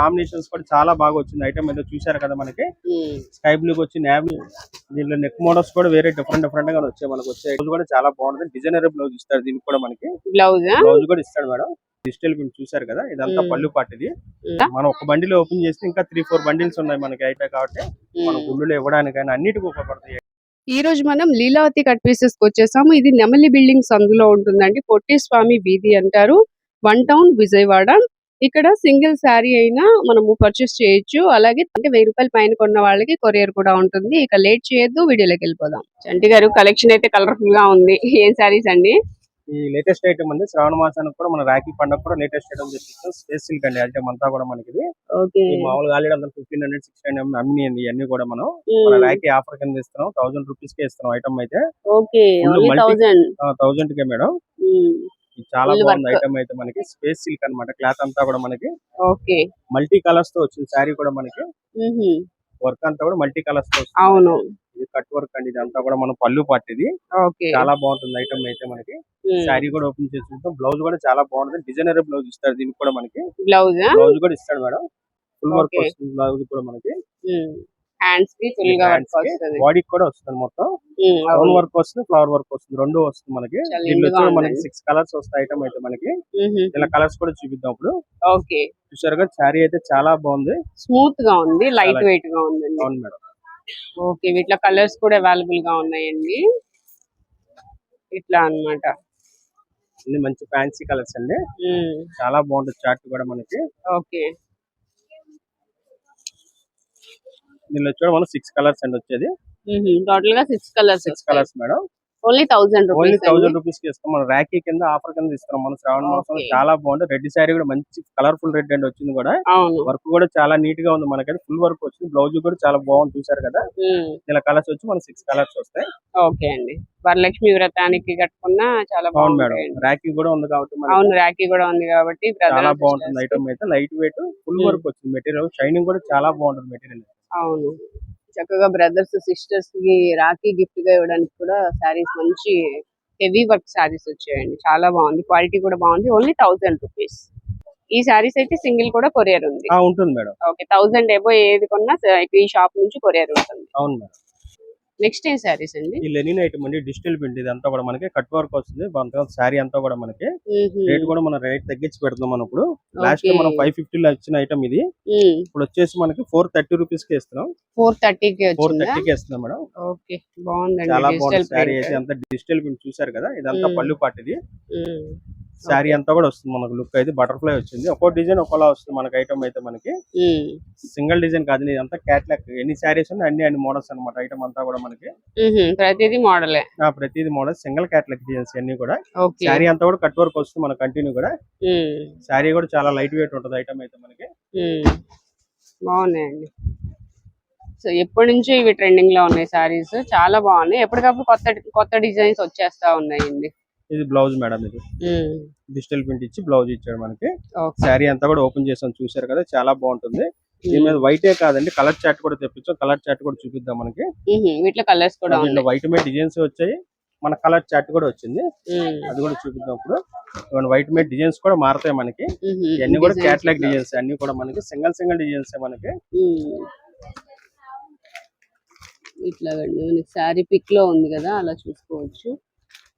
Combinations కూడా చాలా బాగా వచ్చింది. ఐటమ్ అయితే చూసారు కదా మనకి? స్కై బ్లూ వచ్చి నేవీ దీంట్లో నెక్ మోడల్స్ కూడా వేరే డిఫరెంట్ డిఫరెంట్గా వచ్చాయి మనకి వచ్చే బ్లౌజ్ కూడా చాలా బాగుంటుంది. డిజైనర్ బ్లౌజ్ ఇస్తారు దీనికి కూడా మనకి. బ్లౌజ్ బ్లౌజ్ కూడా ఇస్తాడు మేడం. డిజిటల్ ప్రింట్ చూసారు కదా? ఇదంతా మ్మ్. పళ్ళు పాటిది. మనం ఒక బండిలో ఓపెన్ చేస్తే ఇంకా త్రీ ఫోర్ బండిల్స్ ఉన్నాయి మనకి అయితే కాబట్టి మన గుండెలో ఇవ్వడానికైనా అన్నిటికీ ఉపయోగపడతాయి. ఈ రోజు మనం లీలావతి కట్ పీసెస్కి వచ్చేసాము. ఇది నెమలి బిల్డింగ్స్ అందులో ఉంటుందండి. పొట్టి స్వామి వీధి అంటారు. వన్ టౌన్ విజయవాడ ఇక్కడ సింగిల్ శారీ అయినా మనము పర్చేస్ చేయొచ్చు. అలాగే అంటే వెయ్యి రూపాయల పైన కొన్న వాళ్ళకి కొరియర్ కూడా ఉంటుంది. ఇక లేట్ చేయొద్దు వీడియోలోకి వెళ్ళిపోదాం. చంటి గారు కలెక్షన్ అయితే కలర్ఫుల్గా ఉంది. ఏం శారీస్ అండి? ఈ లేటెస్ట్ ఐటమ్ అండి శ్రావణ మాసానికి కూడా మన రాఖీ పండుగ కూడా లేటెస్ట్ ఐటమ్ తెప్పిస్తాం స్పేస్ సిల్క్ అండి ఐటమ్ అంతా కూడా మనకి మామూలుగా ఆల్రెడీ అందరూ ఫిఫ్టీన్ హండ్రెడ్ సిక్స్టీన్ అమ్మినాయండి ఇవన్నీ కూడా మనం. మన రాఖీ ఆఫర్ కింద ఇస్తున్నాం. థౌసండ్ రూపీస్ కే ఇస్తున్నాం ఐటమ్ అయితే. థౌసండ్ కే మేడం. చాలా బాగుంది. ఐటమ్ అయితే మనకి. స్పేస్ సిల్క్ అన్నమాట. క్లాత్ అంతా కూడా మనకి. ఓకే. మల్టీ కలర్స్తో వచ్చింది శారీ కూడా మనకి. వర్క్ అంతా కూడా మల్టీ కలర్స్తో. అవును. ఇది కట్ వర్క్ అండి. ఇది అంతా కూడా మనం పళ్ళు పట్టిది. చాలా బాగుంటుంది ఐటమ్ అయితే మనకి. శారీ కూడా ఓపెన్ చేసి బ్లౌజ్ కూడా చాలా బాగుంటుంది. డిజైనర్ బ్లౌజ్ ఇస్తారు దీనికి కూడా మనకి. బ్లౌజ్ బ్లౌజ్ కూడా ఇస్తాడు మేడం. Full work. వస్తుంది బ్లౌజ్ కూడా మనకి. హ్యాండ్స్కి ఫుల్గా వర్క్ వస్తుంది. బాడీ కూడా వస్తుంది మొత్తం. అవును. వర్క్ వస్తుంది ఫ్లవర్ వర్క్ వస్తుంది. రెండు వస్తుంది మనకి. వచ్చి మనకి. సిక్స్ కలర్స్ వస్తాయి ఐటమ్ అయితే మనకి. ఇలా కలర్స్ కూడా చూపిద్దాం ఇప్పుడు. ఓకే. చూసారుగా శారీ అయితే చాలా బాగుంది. స్మూత్గా ఉంది లైట్ వెయిట్గా ఉందండి. అవును మేడం. ఓకే వీటిలో కలర్స్ కూడా అవైలబుల్గా ఉన్నాయండి. ఇట్లా అన్నమాట. అన్ని మంచి ఫ్యాన్సీ కలర్స్ అండి. చాలా బాగుంటుంది చార్ట్ కూడా మనకి. ఓకే. దీనిలో వచ్చి మనం సిక్స్ కలర్స్ అండి వచ్చేది. టోటల్గా six colours six colours madam only thousand only thousand రూపీస్కి ఇస్తాం మనం రాఖీ కింద ఆఫర్ కింద ఇస్తున్నాం మన శ్రావణ మాసం. చాలా బాగుంది. రెడ్ శారీ కూడా మంచి కలర్ఫుల్ రెడ్ అండ్ వచ్చింది కూడా. వర్క్ కూడా చాలా నీట్గా ఉంది మనకైతే. ఫుల్ వర్క్ వచ్చింది. బ్లౌజ్ కూడా చాలా బాగుంది. చూసారు కదా? ఇలా కలర్స్ వచ్చి మన సిక్స్ కలర్స్ వస్తాయి. ఓకే అండి. వరలక్ష్మి వ్రతానికి కట్టుకున్నా చాలా అవును మేడం రాఖీ కూడా ఉంది కాబట్టి మనకి అవును రాఖీ కూడా ఉంది కాబట్టి చాలా బాగుంటుంది ఐటమ్ అయితే. Light weight full. వర్క్ వచ్చింది. మెటీరియల్ షైనింగ్ కూడా చాలా బాగుంటుంది మెటీరియల్ అవును. చక్కగా బ్రదర్స్ సిస్టర్స్కి రాఖీ గిఫ్ట్గా ఇవ్వడానికి కూడా శారీస్ మంచి హెవీ వర్క్ శారీస్ వచ్చాయండి. చాలా బాగుంది. క్వాలిటీ కూడా బాగుంది. Only thousand rupees. ఈ శారీస్ అయితే సింగిల్ కూడా కొరియర్ ఉంది. ఉంటుంది మేడం. ఓకే. థౌసండ్ ఏబో ఏది కొన్నా ఈ షాప్ నుంచి కొరియర్ ఉంటుంది. అవును మేడం. నెక్స్ట్ ఏం శారీస్ అండి? ఈ లెనిన్ ఐటమ్ అండి డిజిటల్ ప్రింట్. ఇది అంతా కూడా మనకి కట్ వర్క్ వస్తుంది. శారీ అంతా కూడా మనకి రేట్ కూడా మనం రేట్ తగ్గించి పెడుతున్నాం మనం ఇప్పుడు లాస్ట్. మనం ఫైవ్ ఫిఫ్టీ లో ఇచ్చిన ఐటమ్ ఇది. ఇప్పుడు వచ్చేసి మనకి ఫోర్ థర్టీ రూపీస్కి ఇస్తున్నాం. ఫోర్ థర్టీకి ఫోర్ థర్టీ కి ఇస్తున్నాం మేడం. ఓకే. బాగుందండి చాలా బాగుంది శారీ అంతా డిజిటల్ ప్రింట్ చూసారు కదా? ఇదంతా. పళ్ళు పాటిది. శారీ అంతా కూడా వస్తుంది మనకు లుక్ అయితే బటర్ఫ్లై వచ్చింది. ఒక్కో డిజైన్ ఒకలా వస్తుంది మనకి ఐటమ్ అయితే మనకి. సింగిల్ డిజైన్ కాదు అంతా క్యాట్లాక్ ఎన్ని శారీస్ ఉన్నాయి అన్ని అన్ని మోడల్స్ అన్నమాట ఐటమ్ అంతా కూడా మనకి. ప్రతిదీ మోడలే ప్రతిది మోడల్ సింగిల్ క్యాట్లాక్ డిజైన్స్ అన్ని కూడా. శారీ అంతా కూడా కట్ వర్క్ వస్తుంది మనకి కంటిన్యూ కూడా. శారీ కూడా చాలా లైట్ వెయిట్ ఉంటుంది ఐటమ్ అయితే మనకి. బాగున్నాయండి. సో ఎప్పటి నుంచో ఇవి ట్రెండింగ్లో ఉన్నాయి సారీస్ చాలా బాగున్నాయి. ఎప్పటికప్పుడు కొత్త కొత్త డిజైన్స్ వచ్చేస్తా ఉన్నాయండి. ఇది బ్లౌజ్ మేడం ఇది. డిజిటల్ ప్రింట్ ఇచ్చి బ్లౌజ్ ఇచ్చాడు మనకి. శారీ అంతా కూడా ఓపెన్ చేసాం చూసారు కదా చాలా బాగుంటుంది. దీని మీద వైటే కాదండి కలర్ చాట్ కూడా తెప్పించాం కలర్ చాట్ కూడా చూపిద్దాం మనకి. వీటిలో కలర్స్ కూడా వైట్ మీద డిజైన్స్ వచ్చాయి మన కలర్ చాట్ కూడా వచ్చింది. అది కూడా చూపిద్దాం ఇప్పుడు. వైట్ మీద డిజైన్స్ కూడా మారుతాయి మనకి. ఇవన్నీ కూడా క్యాట్లాగ్ ఇట్లా. డిజైన్స్ అన్ని కూడా మనకి సింగిల్ సింగిల్ డిజైన్స్ మనకి. మనకి శారీ పిక్లో ఉంది కదా అలా చూసుకోవచ్చు.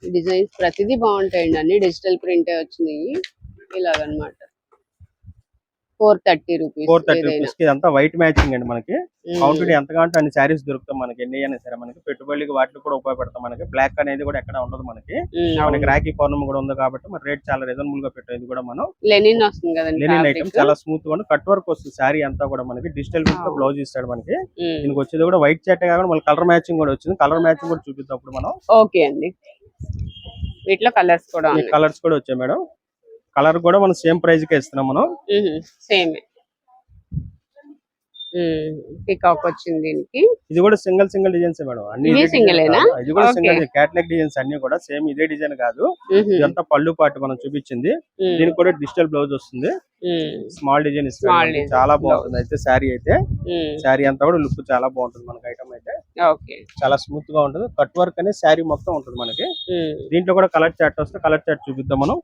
డిజైన్స్ ప్రతిదీ బాగుంటాయండి. అన్ని డిజిటల్ ప్రింట్ వచ్చినాయి. ఇలాగనమాట. Four thirty rupees four thirty రూపీస్కి ఇదంతా వైట్ మ్యాచింగ్ అండి మనకి. కౌంటర్ ఎంత కావాలంటే అన్ని శారీస్ దొరుకుతాయి మనకి. ఎన్ని అయినా సరే మనకి. పెట్టుబడికి వాటికి కూడా ఉపయోగపడతాం మనకి. బ్లాక్ అనేది కూడా ఎక్కడ ఉండదు మనకి. మనకి రాఖీ పౌర్ణమి కూడా ఉంది కాబట్టి మన రేట్ చాలా రీజనబుల్గా పెట్టాం. ఇది కూడా మనం. లెనిన్ వస్తుంది కదండి లెనిన్. ఐటమ్ చాలా స్మూత్గా కట్ వర్క్ వస్తుంది. శారీ అంతా కూడా మనకి. డిజిటల్ ప్రింట్తో. బ్లౌజ్ ఇస్తాడు మనకి. దీనికి వచ్చేది కూడా వైట్ చాట్ కాకుండా మళ్ళీ కలర్ మ్యాచింగ్ కూడా వచ్చింది. కలర్ మ్యాచింగ్ కూడా చూపిద్దాం ఇప్పుడు మనం. ఓకే అండి. వీటిలో కలర్స్ కూడా కలర్స్ కూడా వచ్చాయి మేడం. కలర్ కూడా మనం సేమ్ ప్రైస్ కే ఇస్తున్నాం మనం. సేమ్. పికాక్ వచ్చింది దీనికి. ఇది కూడా సింగిల్ సింగిల్ డిజైన్స్ మేడం. అన్ని ఇవి ఇదే కూడా. సింగిల్ క్యాటలాగ్ డిజైన్స్ అన్ని కూడా సేమ్ ఇదే డిజైన్ కాదు. ఇదంతా పళ్ళు పాటు మనం చూపించింది. దీనికి కూడా డిజిటల్ బ్లౌజ్ వస్తుంది. స్మాల్ డిజైన్ ఇస్తుంది చాలా బాగుంటుంది అయితే శారీ అయితే. శారీ అంతా కూడా లుక్ చాలా బాగుంటుంది మనకి ఐటమ్ చాలా స్మూత్గా ఉంటుంది. కట్ వర్క్ అనేది శారీ మొత్తం ఉంటుంది మనకి. దీంట్లో కూడా కలర్ చార్ట్ వస్తే కలర్ చార్ట్ చూపిద్దాం మనం.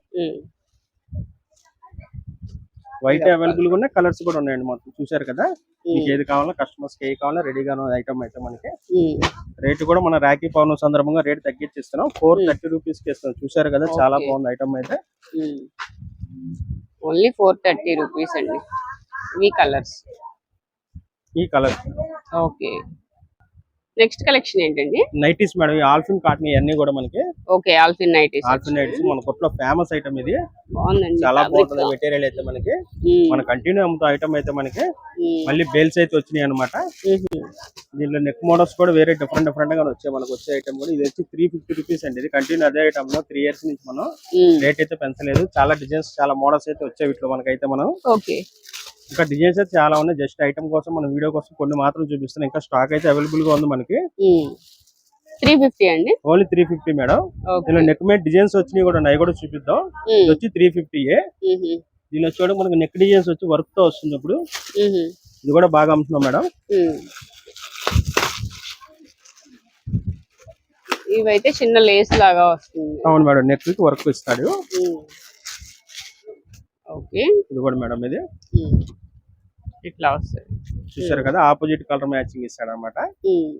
వైట్ అవైలబుల్గా ఉన్నాయి కలర్స్ కూడా ఉన్నాయండి మొత్తం. చూసారు కదా? మీకు ఏది కావాలో కస్టమర్స్కి ఏ కావాలో రెడీగా ఐటమ్ అయితే మనకి. రేట్ కూడా మన రాఖీ పౌర్ణమి సందర్భంగా రేట్ తగ్గించి ఇస్తున్నాం ఫోర్ థర్టీ రూపీస్కి ఇస్తున్నాం. చూసారు కదా? చాలా. బాగుంది ఐటమ్ అయితే. ఓన్లీ ఫోర్ థర్టీ రూపీస్ అండి. ఇవి కలర్స్ ఈ కలర్ ఓకే. నెక్స్ట్ కలెక్షన్ ఏంటండి? నైటీస్ మేడం ఆల్ఫిన్ కాటన్ ఇవన్నీ కూడా మనకి okay alpine nighties. Alpine nighties మన కొట్లో ఫేమస్ ఐటమ్ ఇది. బాగుందండి చాలా బాగుంటుంది. మెటీరియల్ అయితే మనకి. మన కంటిన్యూ అమ్ముతాం ఐటమ్ అయితే మనకి. మళ్ళీ బేల్స్ అయితే వచ్చినాయి అనమాట. దీంట్లో నెక్ మోడల్స్ కూడా వేరే డిఫరెంట్ డిఫరెంట్గా వచ్చాయి. మనకు వచ్చే ఐటమ్ కూడా ఇది వచ్చి త్రీ ఫిఫ్టీ రూపీస్ అండి. ఇది కంటిన్యూ అదే ఐటమ్లో త్రీ ఇయర్స్ నుంచి మనం రేట్ అయితే పెంచలేదు. చాలా డిజైన్స్ చాలా మోడల్స్ అయితే వచ్చాయి వీటిలో మనకైతే మనం. ఓకే. ఇంకా డిజైన్స్ అయితే చాలా ఉన్నాయి. జస్ట్ ఐటమ్ కోసం మన వీడియో కోసం కొన్ని మాత్రం చూపిస్తున్నాం. ఇంకా స్టాక్ అయితే అవైలబుల్గా ఉంది మనకి. త్రీ ఫిఫ్టీ అండి? Only three fifty madam. దీనిలో నెక్ మీద డిజైన్స్ వచ్చినాయి కూడా అవి కూడా చూపిద్దాం. ఇది వచ్చి త్రీ ఫిఫ్టీ దీనిలో చూడండి మనకి నెక్ డిజైన్స్ వచ్చి వర్క్తో వస్తుంది ఇప్పుడు. ఇది కూడా బాగా అమ్ముతున్నాం మేడం. ఇవైతే చిన్న లేస్ లాగా వస్తుంది. అవును మేడం నెక్ వర్క్ ఇస్తాడు. ఓకే ఇది కూడా మేడం ఇది. ఇట్లా వస్తుంది. చూసారు కదా ఆపోజిట్ కలర్ మ్యాచింగ్ ఇస్తాడు అనమాట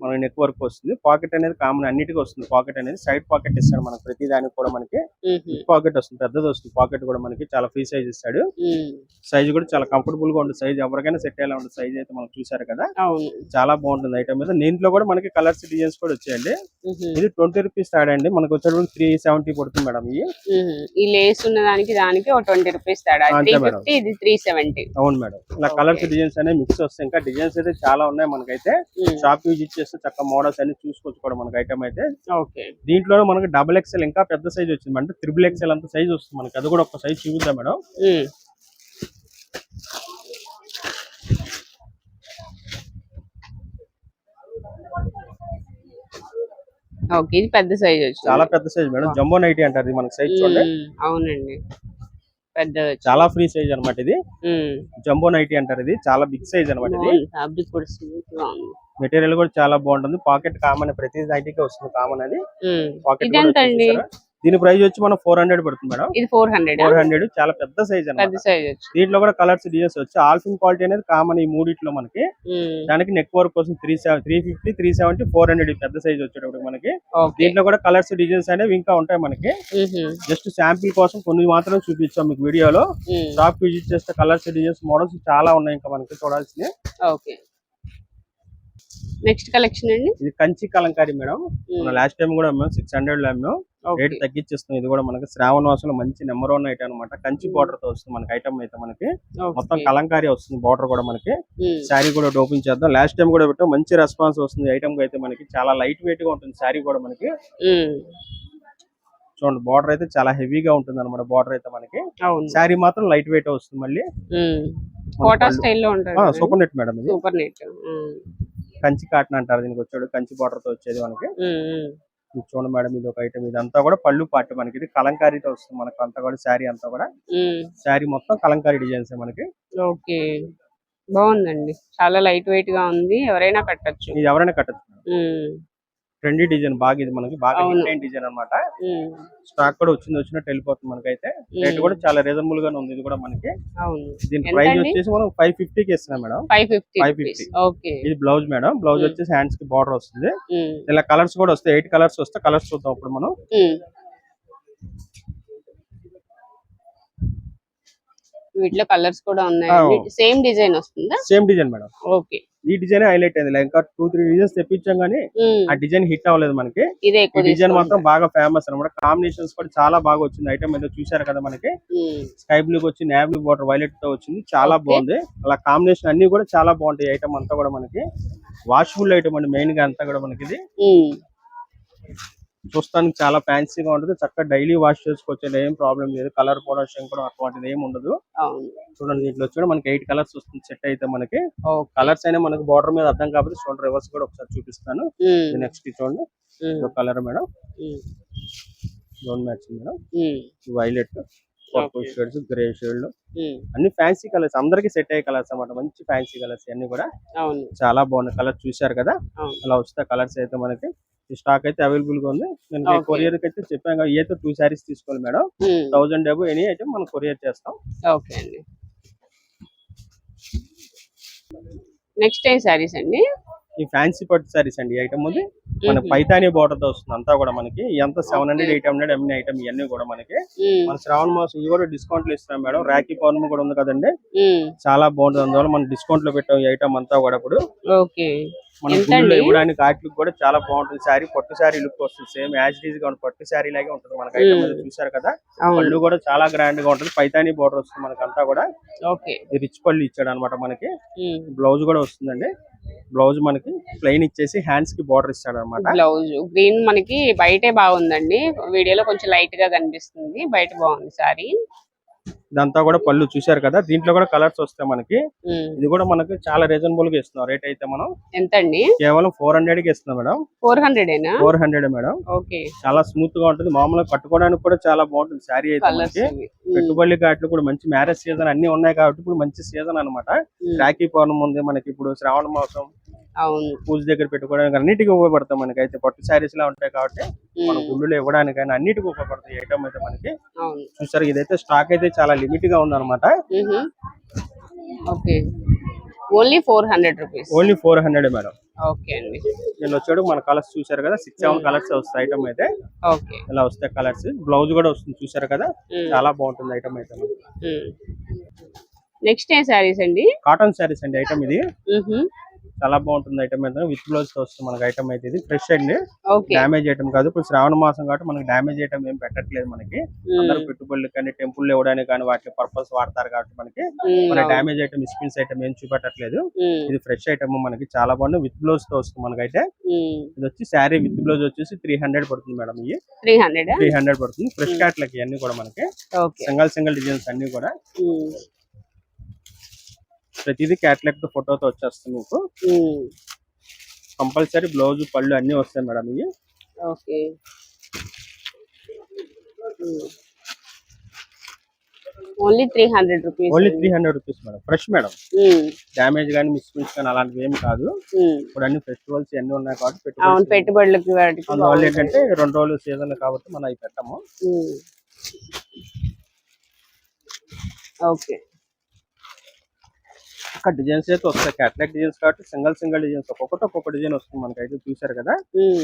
మనకి నెక్ వర్క్ వస్తుంది. పాకెట్ అనేది కామన్ అన్నిటికీ వస్తుంది. పాకెట్ అనేది సైడ్ పాకెట్ ఇస్తాడు మనకి. ప్రతి దానికి కూడా మనకి పాకెట్ వస్తుంది. పెద్దది వస్తుంది. పాకెట్ కూడా మనకి చాలా ఫ్రీ సైజ్ ఇస్తాడు. సైజ్ కూడా చాలా కంఫర్టబుల్గా ఉంటుంది. సైజ్ ఎవరికైనా సెట్ అయ్యేలా ఉంటుంది. సైజ్ అయితే మనం చూసారు కదా. చాలా బాగుంటుంది ఐటమ్ మీద. దీంట్లో కూడా మనకి కలర్స్ డిజైన్స్ కూడా వచ్చాయండి. ఇది ట్వంటీ రూపీస్ స్టార్ట్ అండి. మనకి వచ్చేటప్పుడు త్రీ సెవెంటీ పడుతుంది మేడం. ఈ లేస్ ఉన్న దానికి దానికి ట్వంటీ రూపీస్ సెవెంటీ అవును మేడం. ఇలా కలర్స్ డిజైన్స్ అనేవి మిక్స్ వస్తాయి. ఇంకా డిజైన్స్ అయితే చాలా ఉన్నాయి మనకైతే. షాప్ యూజ్ ఇచ్చేస్తే చక్కగా మోడల్స్ అన్ని చూసుకోవచ్చు కూడా మనకి ఐటమ్ అయితే. ఓకే. దీంట్లో మనకి డబుల్ ఎక్స్ఎల్ ఇంకా పెద్ద సైజ్ వచ్చింది. అంటే త్రిబుల్ ఎక్స్ఎల్ అంత సైజ్ వస్తుంది మనకి. అది కూడా ఒక సైజ్ చూపిద్దాం మేడం. ఓకే ఇది పెద్ద సైజ్ వచ్చింది. చాలా పెద్ద సైజ్ మేడం. జంబో నైటీ అంటారు ఇది మనకి సైజ్ చూడండి. అవునండి. చాలా ఫ్రీ సైజ్ అన్నమాట ఇది. జంబో నైటీ అంటారు ఇది. చాలా బిగ్ సైజ్ అన్నమాట ఇది. ఫ్యాబ్రిక్ కూడా మెటీరియల్ కూడా చాలా బాగుంటుంది. పాకెట్ కామన్ ప్రతి నైటీకి వస్తుంది కామన్ అది. పాకెట్ ఎంత అండి. దీని ప్రైస్ వచ్చి మనం ఫోర్ హండ్రెడ్ పడుతుంది మేడం. ఇది ఫోర్ హండ్రెడ్ ఫోర్ హండ్రెడ్ చాలా పెద్ద సైజ్ పెద్ద అన్నమాట సైజ్ వచ్చింది దీంట్లో కూడా కలర్స్ డిజైన్స్ వచ్చి ఆల్ఫిన్ క్వాలిటీ అనేది కామన్ ఈ మూడిట్లో మనకి. దానికి నెక్ వర్క్ కోసం three three fifty three seventy four hundred పెద్ద సైజ్ వచ్చేటప్పుడు మనకి. దీంట్లో కూడా కలర్స్ డిజైన్స్ అనేవి ఇంకా ఉంటాయి మనకి. జస్ట్ శాంపిల్ కోసం కొన్ని మాత్రం చూపించాం మీకు వీడియోలో. షాప్ విజిట్ చేస్తే కలర్స్ డిజైన్స్ మోడల్స్ చాలా ఉన్నాయి ఇంకా మనకి చూడాల్సినవి. ఓకే. నెక్స్ట్ కలెక్షన్ అండి? ఇది కంచి కలంకారీ మేడం. మన లాస్ట్ టైం కూడా అమ్మాం సిక్స్ హండ్రెడ్లో అమ్మాం. రేట్ తగ్గించేస్తాం ఇది కూడా మనకి శ్రావణ మాసంలో మంచి నెంబర్ వన్ ఐటమ్ అనమాట కంచి బార్డర్తో వస్తుంది మనకి ఐటమ్ అయితే మనకి. మొత్తం. కలంకారీ వస్తుంది బార్డర్ కూడా మనకి. శారీ కూడా ఓపెన్ చేద్దాం. లాస్ట్ టైం కూడా పెట్టాం. మంచి రెస్పాన్స్ వస్తుంది ఐటమ్ అయితే మనకి. చాలా లైట్ వెయిట్గా ఉంటుంది శారీ కూడా మనకి. చూడండి బార్డర్ అయితే చాలా హెవీగా ఉంటుంది అనమాట బార్డర్ అయితే మనకి. శారీ మాత్రం లైట్ వెయిట్ వస్తుంది మళ్ళీ. కోటా స్టైల్లో ఉంటుంది సూపర్ నెట్ మేడం ఇది. సూపర్ నెట్ కంచి కాటన్ అంటారు దీనికి వచ్చాడు కంచి బార్డర్తో వచ్చేది మనకి. చూడండి మేడం ఇది ఒక ఐటమ్ ఇదంతా కూడా పళ్ళు పార్టీ మనకి. ఇది కలంకారీతో వస్తుంది మనకి. అంతా కూడా శారీ అంతా కూడా. శారీ మొత్తం కలంకారీ డిజైన్స్ మనకి. ఓకే. బాగుందండి. చాలా లైట్ వెయిట్గా ఉంది. ఎవరైనా కట్టొచ్చు. ఇది ఎవరైనా కట్టచ్చు. ట్రెండీ డిజైన్ బాగా ఇది మనకి బాగా. హిట్ డిజైన్ అన్నమాట. ఉమ్, స్టాక్ కూడా వచ్చింది వచ్చినట్టు వెళ్ళిపోతుంది మనకైతే. రేట్ కూడా చాలా రీజనబుల్ గానే ఉంది ఇది కూడా మనకి. దీని ప్రైస్? వచ్చేసి మనం ఫైవ్ ఫిఫ్టీకి ఇస్తున్నాం మేడం. Five fifty 550. ఓకే ఇది బ్లౌజ్ మేడం. బ్లౌజ్. వచ్చేసి హ్యాండ్స్కి బార్డర్ వస్తుంది. ఇలా కలర్స్ కూడా వస్తాయి. ఎయిట్ కలర్స్ వస్తే కలర్స్ చూద్దాం ఇప్పుడు మనం. వీటిలో కలర్స్ కూడా ఉన్నాయి. సేమ్ డిజైన్ వస్తుందా? Same design madam. ఓకే ఈ డిజైన్ హైలైట్ అయింది. ఇంకా టూ త్రీ డిజైన్స్ తెప్పించాం కానీ ఉమ్, ఆ డిజైన్ హిట్ అవ్వలేదు మనకి. ఈ డిజైన్ మాత్రం. బాగా ఫేమస్ అనమాట కాంబినేషన్స్ కూడా చాలా బాగా వచ్చింది. ఐటమ్ ఏదో చూశారు కదా మనకి? స్కై బ్లూ వచ్చి నేవ్ బ్లూ బార్డర్ వైలెట్తో వచ్చింది. చాలా. బాగుంది. అలా కాంబినేషన్ అన్ని కూడా చాలా బాగుంటాయి. ఐటమ్ అంతా కూడా మనకి. వాషబుల్ ఐటమ్ అండి మెయిన్గా అంతా కూడా మనకి ఇది చూస్తానికి చాలా ఫ్యాన్సీగా ఉంటుంది. చక్కగా డైలీ వాష్ చేసుకోవచ్చు ఏం ప్రాబ్లం లేదు. కలర్ పొడక్షన్ కూడా అటువంటిది ఏం ఉండదు. చూడండి దీంట్లో వచ్చి మనకి ఎయిట్ కలర్స్ వస్తుంది సెట్ అయితే మనకి. కలర్స్ అయినా మనకి బార్డర్ మీద అర్థం కాబట్టి చూడండి. రివర్స్ కూడా ఒకసారి చూపిస్తాను. నెక్స్ట్ చూడండి. Colour madam. Um, don't match madam. Violet purple. Shades grey shade అన్ని ఫ్యాన్సీ కలర్స్. అందరికి సెట్ అయ్యే కలర్స్ అన్నమాట. మంచి ఫ్యాన్సీ కలర్స్ అన్ని కూడా. చాలా బాగున్నాయి. కలర్ చూశారు కదా? అలా వస్తే కలర్స్ అయితే మనకి స్టాక్ అయితే అవైలబుల్గా ఉంది. నేను కొరియర్కి అయితే చెప్పాను కదా ఏదో టూ శారీస్ తీసుకోవాలి మేడం. థౌసండ్ డబ్బు ఎనీ ఐటమ్ మనం కొరియర్ చేస్తాం. ఓకే అండి. నెక్స్ట్ ఏ శారీస్ అండి? ఈ ఫ్యాన్సీ పట్టు శారీస్ అండి ఐటమ్ ఉంది. మన పైతాని బోర్డర్తో వస్తుంది అంతా కూడా మనకి. ఎంత సెవెన్ హండ్రెడ్ ఎయిట్ హండ్రెడ్ ఎమ్ ఐటమ్ ఇవన్నీ కూడా మనకి. మన శ్రావణ మాసం ఇవి కూడా డిస్కౌంట్లు ఇస్తున్నాం మేడం. రాఖీ పౌర్ణమి కూడా ఉంది కదండి. చాలా బాగుంటుంది. అందువల్ల మనం డిస్కౌంట్లో పెట్టాం ఈ ఐటమ్ అంతా కూడా ఇప్పుడు. ఓకే. మన అండి? ఇవ్వడానికి వాటికి కూడా చాలా బాగుంటుంది. శారీ పట్టు శారీ లుక్ వస్తుంది. సేమ్ యాజ్ డీజ్గా పట్టు శారీ లాగే ఉంటుంది మనకి. చూసారు కదా? పళ్ళు కూడా చాలా గ్రాండ్గా ఉంటుంది. పైతాని బోర్డర్ వస్తుంది మనకి అంతా కూడా. ఓకే. రిచ్ పళ్ళు ఇచ్చాడు అనమాట మనకి. బ్లౌజ్ కూడా వస్తుందండి. బ్లౌజ్ మనకి ప్లెయిన్ ఇచ్చేసి హ్యాండ్స్కి బోర్డర్ ఇస్తాడు అనమాట బ్లౌజ్ గ్రీన్ మనకి బయటే బాగుందండి. వీడియోలో కొంచెం లైట్గా కనిపిస్తుంది. బయట బాగుంది సారీ ఇదంతా కూడా పళ్ళు చూసారు కదా దీంట్లో కూడా కలర్స్ వస్తాయి మనకి. ఇది కూడా మనకి చాలా రీజనబుల్గా ఇస్తున్నాం. రేట్ అయితే మనం ఎంత అండి కేవలం ఫోర్ హండ్రెడ్కి ఇస్తున్నాం madam. Four hundred four hundred madam. Okay. చాలా స్మూత్గా ఉంటుంది. మామూలుగా కట్టుకోవడానికి కూడా చాలా బాగుంటుంది శారీ అయితే మనకి. పెట్టుబడి కాట్లు కూడా మంచి మ్యారేజ్ సీజన్ అన్ని ఉన్నాయి కాబట్టి ఇప్పుడు మంచి సీజన్ అన్నమాట. రాఖీ పౌర్ణమి ఉంది మనకి. ఇప్పుడు శ్రావణ మాసం అవును. పూజ దగ్గర పెట్టుకోవడానికి అన్నిటికీ ఉపయోగపడతాయి మనకి అయితే పట్టు శారీస్ లా ఉంటాయి కాబట్టి మన మ్మ్. గుండెలు ఇవ్వడానికి కానీ అన్నిటికీ ఉపయోగపడతాయి. ఐటమ్ అయితే మనకి చూసారు ఇదైతే స్టాక్ అయితే చాలా లిమిట్గా ఉంది అనమాట మ్మ్. Okay. Only four hundred rupees. Only four hundred madam. Okay అండి. నేను వచ్చాడు మన కలర్స్ చూసారు కదా సిక్స్ సెవెన్ కలర్స్ వస్తాయి ఐటమ్ అయితే. ఓకే. ఇలా వస్తాయి కలర్స్. బ్లౌజ్ కూడా వస్తుంది చూసారు కదా. చాలా బాగుంటుంది ఐటమ్ అయితే. నెక్స్ట్ ఏ శారీస్ అండి? కాటన్ శారీస్ అండి ఐటమ్ ఇది. చాలా బాగుంటుంది ఐటమ్ అయితే. విత్ బ్లౌజ్తో వస్తుంది మనకి ఐటమ్ అయితే ఇది. ఫ్రెష్ అండి ఓకే డ్యామేజ్ ఐటమ్ కాదు. ఇప్పుడు శ్రావణ మాసం కాబట్టి మనకి డ్యామేజ్ ఐటమ్ ఏం పెట్టట్లేదు మనకి. మ్మ్. అందరూ పెట్టుబడులు కానీ టెంపుల్ ఇవ్వడానికి కానీ వాటి పర్పస్ వాడతారు కాబట్టి మనకి. మన. డ్యామేజ్ ఐటమ్ స్పిన్స్ ఐటమ్ ఏం చూపెట్టట్లేదు. మ్మ్. ఇది ఫ్రెష్ ఐటమ్ మనకి చాలా బాగుంది. విత్ బ్లౌజ్తో వస్తుంది మనకైతే. మ్మ్. ఇది వచ్చి శారీ విత్ బ్లౌజ్ వచ్చేసి త్రీ హండ్రెడ్ పడుతుంది మేడం ఇవి త్రీ హండ్రెడ్ త్రీ హండ్రెడ్ పడుతుంది. ఫ్రెష్ క్యాట్లాకి అన్ని కూడా మనకి. సింగల్ సింగల్ డిజైన్స్ అన్ని కూడా. ప్రతిదీ క్యాట్లాగ్తో ఫోటోతో వచ్చేస్తుంది మీకు. కంపల్సరీ బ్లౌజ్ పళ్ళు అన్ని వస్తాయి మేడం ఇవి. Okay only three hundred rupees only three hundred rupees madam fresh madam damage కానీ మిస్ప్రింట్స్ కానీ అలాంటివి ఏమి కాదు. ఇప్పుడు అన్ని ఫెస్టివల్స్ అన్ని ఉన్నాయి కాబట్టి అవును పెట్టుబడులు పెట్టుబడులకి అందువల్ల ఏంటంటే రెండు రోజులు సీజన్ కాబట్టి మనం అవి పెట్టాము. ఓకే అక్కడ డిజైన్స్ అయితే వస్తాయి. క్యాట్లాగ్ డిజైన్స్ కాబట్టి సింగల్ సింగల్ డిజైన్స్. ఒక్కొక్కటి ఒక్కొక్క డిజైన్ వస్తుంది మనకి అయితే చూసారు కదా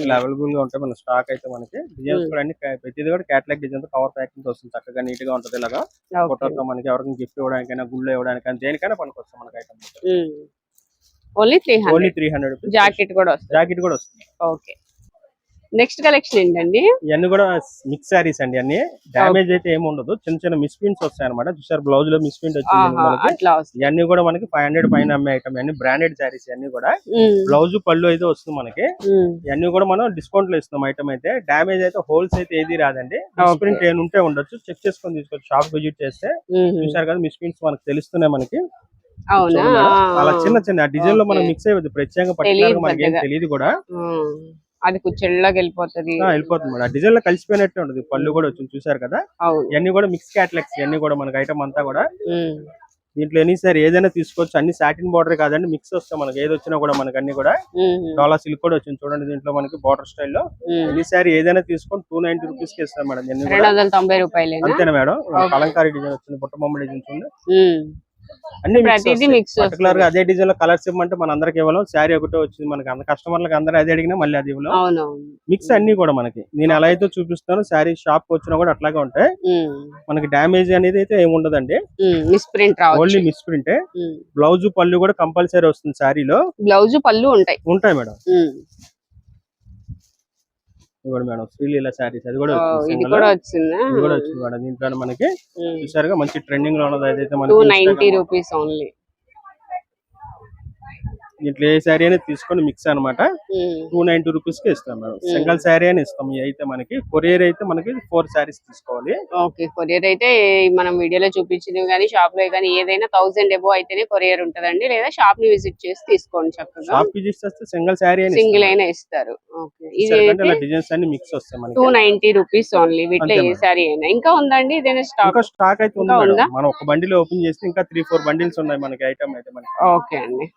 ఇలా అవైలబుల్గా ఉంటాయి మన స్టాక్ అయితే మనకి. డిజైన్స్ కూడా అన్ని ప్రతిదీ కూడా క్యాట్లాగ్ డిజైన్ కవర్ ప్యాకింగ్ వస్తుంది. చక్కగా నీట్గా ఉంటుంది ఇలాగా. ఫోటోతో మనకి ఎవరికైనా గిఫ్ట్ ఇవ్వడానికైనా గుళ్ళు ఇవ్వడానికైనా దేనికైనా పనికి వస్తుంది మనకి item only three only hundred three hundred jacket కూడా వస్తుంది. జాకెట్ కూడా వస్తుంది. ఓకే నెక్స్ట్ కలెక్షన్ ఏంటండి? ఇవన్నీ కూడా మిక్స్ శారీస్ అండి అన్ని. డ్యామేజ్ అయితే ఏమి ఉండదు. చిన్న చిన్న మిస్ ప్రింట్స్ వస్తాయి అనమాట చూసారు బ్లౌజ్లో మిస్ ప్రింట్ వచ్చింది ఇవన్నీ కూడా మనకి ఫైవ్ హండ్రెడ్ పైన అమ్మే ఐటమ్ అన్ని బ్రాండెడ్ శారీస్ అన్ని కూడా. బ్లౌజ్ పళ్ళు అయితే వస్తుంది మనకి. ఇవన్నీ కూడా మనం డిస్కౌంట్లో ఇస్తున్నాం ఐటమ్ అయితే. డ్యామేజ్ అయితే హోల్స్ అయితే ఏది రాదండి. మిస్. ప్రింట్ ఏమి ఉంటే ఉండొచ్చు. చెక్ చేసుకొని తీసుకోవచ్చు. షాప్ విజిట్ చేస్తే చూసారు కదా మిస్ ప్రింట్స్ మనకి తెలుస్తున్నాయి మనకి. అలా చిన్న చిన్న డిజైన్లో మనం. మిక్స్ ప్రత్యేకంగా తెలీదు పర్టికులర్ మనకి ఏం. తెలియదు కూడా. అది కుచ్చెళ్ళకి వెళ్ళిపోతుంది. వెళ్ళిపోతుంది మేడం. డిజైన్లో కలిసిపోయినట్టే ఉంటుంది. పళ్ళు కూడా వచ్చింది. చూసారు కదా? ఇవన్నీ కూడా మిక్స్ క్యాటలాగ్స్ ఇవన్నీ కూడా మనకి ఐటమ్ అంతా కూడా. దీంట్లో ఎనీ సార్ ఏదైనా తీసుకోవచ్చు. అన్ని సాటిన్ బార్డర్ కాదండి మిక్స్ వస్తాయి మనకి. ఏది వచ్చినా కూడా మనకి అన్ని కూడా. డోలా సిల్క్ కూడా వచ్చింది చూడండి దీంట్లో మనకి బార్డర్ స్టైల్లో. ఉమ్. ఎనీ సారీ ఏదైనా తీసుకొని టూ నైన్టీ రూపీస్కి ఇస్తాం మేడం. అంతేనా మేడం? కలంకారీ డిజైన్ వచ్చింది బుట్టబొమ్మ డిజైన్ ఉంది అన్ని ప్రతిదీ మిక్స్ పర్టికులర్గా అదే డిజైన్లో కలర్స్ ఇవ్వమంటే మన అందరికి ఇవ్వలేం. శారీ ఒకటే వచ్చింది మనకి. అందరు కస్టమర్లకు అందరూ అదే అడిగినా మళ్ళీ అది ఇవ్వలేం. మిక్స్ అన్ని కూడా మనకి. నేను ఎలా అయితే చూపిస్తానో శారీ షాప్ వచ్చినా కూడా అట్లాగే ఉంటాయి. మనకి డ్యామేజ్ అనేది అయితే ఏమి ఉండదండి. Um, miss print only miss ప్రింటే. బ్లౌజ్ పళ్ళు కూడా కంపల్సరీ వస్తుంది శారీలో. బ్లౌజ్ పళ్ళు ఉంటాయి. ఉంటాయి మేడం. కూడా మేడం. శ్రీలీల శారీస్. అది కూడా వచ్చింది ఇది. కూడా వచ్చిందా? ఇది కూడా వచ్చింది మేడం. దీంట్లో మనకి చూసారుగా మంచి ట్రెండింగ్లో ఉన్నది అదైతే టూ మనకి నైన్టీ రూపీస్ ఓన్లీ దీంట్లో ఏ శారీ అనేది తీసుకొని మిక్స్ అన్నమాట. టూ నైన్టీ రూపీస్కి ఇస్తాం మేడం సింగల్ శారీ అని ఇస్తాం. అయితే మనకి కొరియర్ అయితే మనకి ఫోర్ శారీస్ తీసుకోవాలి. ఓకే కొరియర్ అయితే మనం వీడియోలో చూపించినవి కానీ షాప్లో కానీ ఏదైనా థౌసండ్ ఎబో అయితేనే కొరియర్ ఉంటదండి. లేదా షాప్ని విజిట్ చేసి తీసుకోండి చక్కగా. షాప్ విజిట్ చేస్తే సింగల్ శారీ అని సింగిల్ అయినా ఇస్తారు. ఓకే ఇది డిజైన్స్ అన్ని మిక్స్ వస్తాయి మనకి. టూ నైన్టీ రూపీస్ ఓన్లీ వీటిలో ఏ సారీ అయినా. ఇంకా ఉందండి? ఇదేనా స్టాక్ ఇంకా స్టాక్ అయితే ఉందా? మనం ఒక బండిలో ఓపెన్ చేస్తే ఇంకా త్రీ ఫోర్ బండిల్స్ ఉన్నాయి మనకి ఐటమ్ అయితే మనకి. ఓకే అండి.